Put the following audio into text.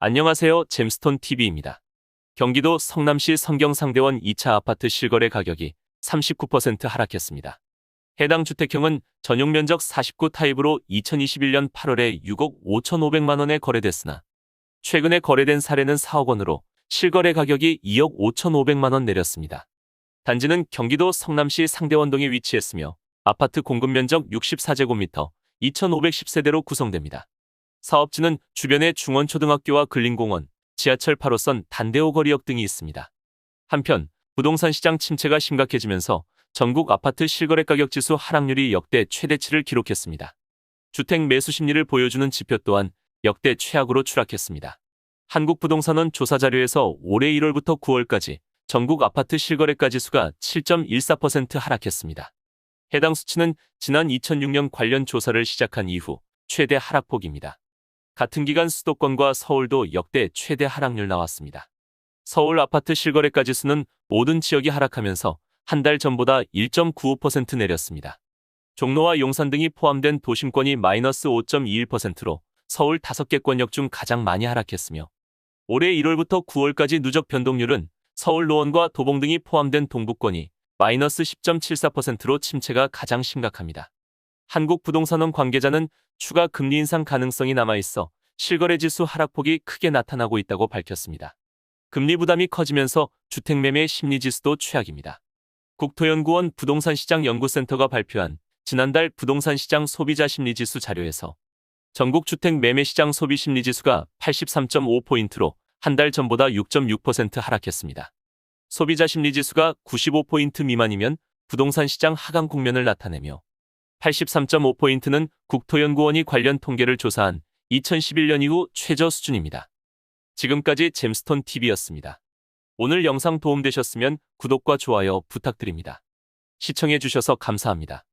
안녕하세요. 잼스톤 TV입니다. 경기도 성남시 성경상대원 2차 아파트 실거래 가격이 39% 하락했습니다. 해당 주택형은 전용 면적 49 타입으로 2021년 8월에 6억 5,500만 원에 거래됐으나 최근에 거래된 사례는 4억 원으로 실거래 가격이 2억 5,500만 원 내렸습니다. 단지는 경기도 성남시 상대원동에 위치했으며 아파트 공급 면적 64제곱미터 2,510세대로 구성됩니다. 사업지는 주변에 중원초등학교와 근린공원, 지하철 8호선 단대오 거리역 등이 있습니다. 한편 부동산 시장 침체가 심각해지면서 전국 아파트 실거래 가격 지수 하락률이 역대 최대치를 기록했습니다. 주택 매수 심리를 보여주는 지표 또한 역대 최악으로 추락했습니다. 한국부동산원 조사 자료에서 올해 1월부터 9월까지 전국 아파트 실거래가 지수가 7.14% 하락했습니다. 해당 수치는 지난 2006년 관련 조사를 시작한 이후 최대 하락폭입니다. 같은 기간 수도권과 서울도 역대 최대 하락률 나왔습니다. 서울 아파트 실거래 가 지수는 모든 지역이 하락하면서 한 달 전보다 1.95% 내렸습니다. 종로와 용산 등이 포함된 도심권이 마이너스 5.21%로 서울 5개 권역 중 가장 많이 하락했으며 올해 1월부터 9월까지 누적 변동률은 서울 노원과 도봉 등이 포함된 동북권이 마이너스 10.74%로 침체가 가장 심각합니다. 한국부동산원 관계자는 추가 금리 인상 가능성이 남아있어 실거래 지수 하락폭이 크게 나타나고 있다고 밝혔습니다. 금리 부담이 커지면서 주택 매매 심리 지수도 최악입니다. 국토연구원 부동산시장 연구센터가 발표한 지난달 부동산 시장 소비자 심리 지수 자료에서 전국 주택 매매 시장 소비 심리 지수가 83.5포인트로 한 달 전보다 6.6% 하락했습니다. 소비자 심리 지수가 95포인트 미만이면 부동산 시장 하강 국면을 나타내며 83.5포인트는 국토연구원이 관련 통계를 조사한 2011년 이후 최저 수준입니다. 지금까지 잼스톤 TV였습니다. 오늘 영상 도움되셨으면 구독과 좋아요 부탁드립니다. 시청해주셔서 감사합니다.